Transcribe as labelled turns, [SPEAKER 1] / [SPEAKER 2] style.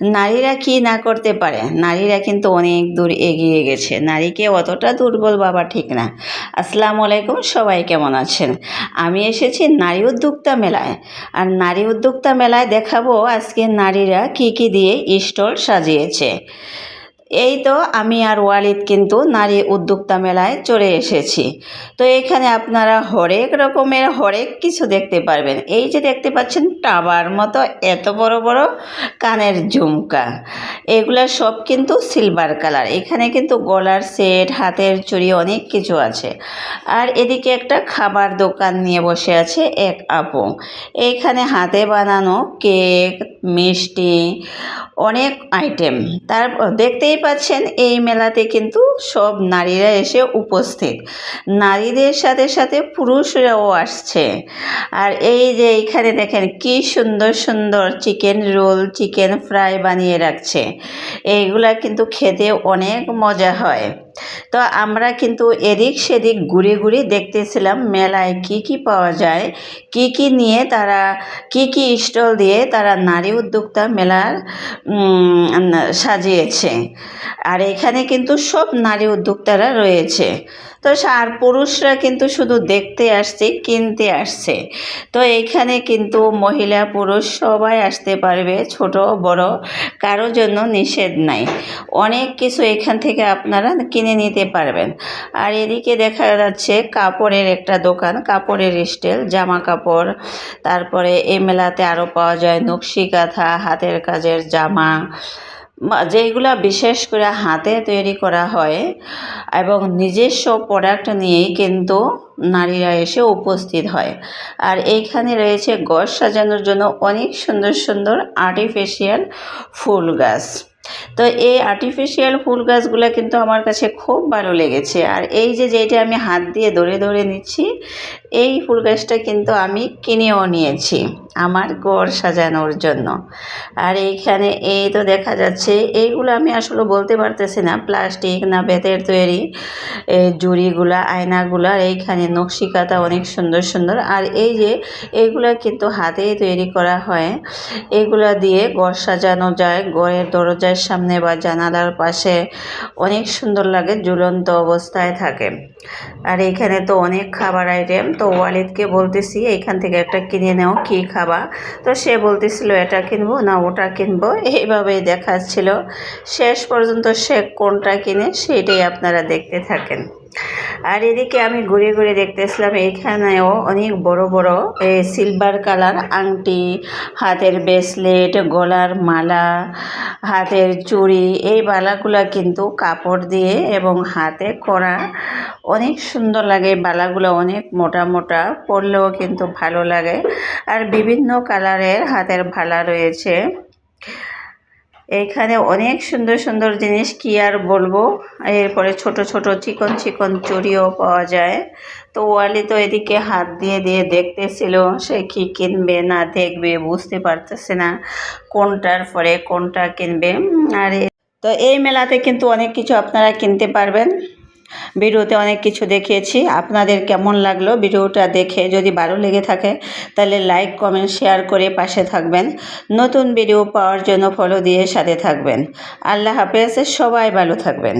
[SPEAKER 1] নারীরা কি না করতে পারে? নারীরা কিন্তু অনেক দূর এগিয়ে গেছে। নারীকে অতটা দুর্বল বাবা ঠিক না। আসসালামু আলাইকুম, সবাই কেমন আছেন? আমি এসেছি নারী উদ্যোক্তা মেলায়। আর নারী উদ্যোক্তা মেলায় দেখাবো আজকে নারীরা কি কি দিয়ে স্টল সাজিয়েছে। এই তো আমি আর ওয়ালিদ কিন্তু নারী উদ্যোক্তা মেলায় চলে এসেছি। তো এখানে আপনারা হরেক রকমের, হরেক কিছু দেখতে পারবেন। এই যে দেখতে পাচ্ছেন, টাবার মতো এত বড় বড় কানের ঝুমকা। এগুলা সব কিন্তু সিলভার কালার। এখানে কিন্তু গলার সেট, হাতের চুড়ি অনেক কিছু আছে। আর এদিকে একটা খাবার দোকান নিয়ে বসে আছে এক আপু। এইখানে হাতে বানানো কেক, মিষ্টি, অনেক আইটেম। তারপর দেখতেই পাচ্ছেন এই মেলাতে কিন্তু সব নারীরা এসে উপস্থিত। নারীদের সাথে সাথে পুরুষরাও আসছে। আর এই যে এইখানে দেখেন কি সুন্দর সুন্দর চিকেন রোল, চিকেন ফ্রাই বানিয়ে রাখছে। এইগুলা কিন্তু খেতে অনেক মজা হয়। তো আমরা কিন্তু এদিক সেদিক ঘুরে ঘুরে দেখতেছিলাম মেলায় কি কি পাওয়া যায়, কি কি নিয়ে তারা, কি কি স্টল দিয়ে তারা নারী উদ্যোক্তা মেলার সাজিয়েছে। আর এখানে কিন্তু সব নারী উদ্যোক্তারা রয়েছে। তো আর পুরুষরা কিন্তু শুধু দেখতে আসছে, কিনতে আসছে। তো এইখানে কিন্তু মহিলা, পুরুষ সবাই আসতে পারবে, ছোট, বড় কারোর জন্য নিষেধ নাই। অনেক কিছু এখান থেকে আপনারা কিনে নিতে পারবেন। আর এদিকে দেখা যাচ্ছে কাপড়ের একটা দোকান, কাপড়ের স্টেল জামা কাপড় তারপরে এই মেলাতে আরও পাওয়া যায় নকশি কাঁথা হাতের কাজের জামা যেগুলা বিশেষ করে হাতে তৈরি করা হয় এবং নিজস্ব প্রোডাক্ট নিয়েই কিন্তু নারীরা এসে উপস্থিত হয়। আর এইখানে রয়েছে গছ সাজানোর জন্য অনেক সুন্দর সুন্দর আর্টিফিশিয়াল ফুল গাছ। তো এই আর্টিফিশিয়াল ফুল গাছগুলো কিন্তু আমার কাছে খুব ভালো লেগেছে। আর এই যে যেটা আমি হাত দিয়ে ধরে ধরে নিচ্ছি এই ফুল গাছটা কিন্তু আমি কিনেও নিয়েছি, আমার ঘর সাজানোর জন্য। আর এইখানে এই তো দেখা যাচ্ছে, এইগুলো আমি আসলে বলতে পারতেছি না, প্লাস্টিক না বেতের তৈরি জুড়িগুলা, আয়নাগুলা, আর এইখানে নকশিকাতা অনেক সুন্দর সুন্দর। আর এই যে এইগুলা কিন্তু হাতেই তৈরি করা হয়, এগুলা দিয়ে ঘর সাজানো যায়, ঘরের দরজার সামনে বা জানালার পাশে অনেক সুন্দর লাগে, ঝুলন্ত অবস্থায় থাকে। আর এইখানে তো অনেক খাবার আইটেম তো ওয়ালিদকে বলতেছি এখান থেকে একটা কিনে নেও, কি খাবা? তো সে বলতেছিল, এটা কিনবো? না, ওটা কিনবো। এইভাবেই দেখাচ্ছিল শেষ পর্যন্ত সে কোনটা কিনে সেটাই আপনারা দেখতে থাকেন। আর এদিকে আমি ঘুরে ঘুরে দেখতেছিলাম, এখানেও অনেক বড় বড় এই সিলভার কালার আংটি, হাতের ব্রেসলেট গলার মালা, হাতের চুড়ি, এই বালাগুলা কিন্তু কাপড় দিয়ে এবং হাতে করা অনেক সুন্দর লাগে। বালাগুলো অনেক মোটা মোটা, পরলেও কিন্তু ভালো লাগে। আর বিভিন্ন কালারের হাতের ভালা রয়েছে। এইখানে অনেক সুন্দর সুন্দর জিনিস কি আর বলব? এরপরে ছোট ছোট চিকন চিকন চুড়িও পাওয়া যায়। তো ওয়ালি তো এদিকে হাত দিয়ে দিয়ে দেখতেছিল, সে কি কিনবে না দেখবে বুঝতে পারতেছে না কোনটার পরে কোনটা কিনবে। আর, তো এই মেলাতে কিন্তু অনেক কিছু আপনারা কিনতে পারবেন। ভিডিওতে অনেক কিছু দেখিয়েছি। আপনাদের কেমন লাগল ভিডিওটা দেখে যদি ভালো লেগে থাকে, তাহলে লাইক কমেন্ট শেয়ার করে পাশে থাকবেন। নতুন ভিডিও পাওয়ার জন্য ফলো দিয়ে সাথে থাকবেন। আল্লাহ হাফেজ, সবাই ভালো থাকবেন।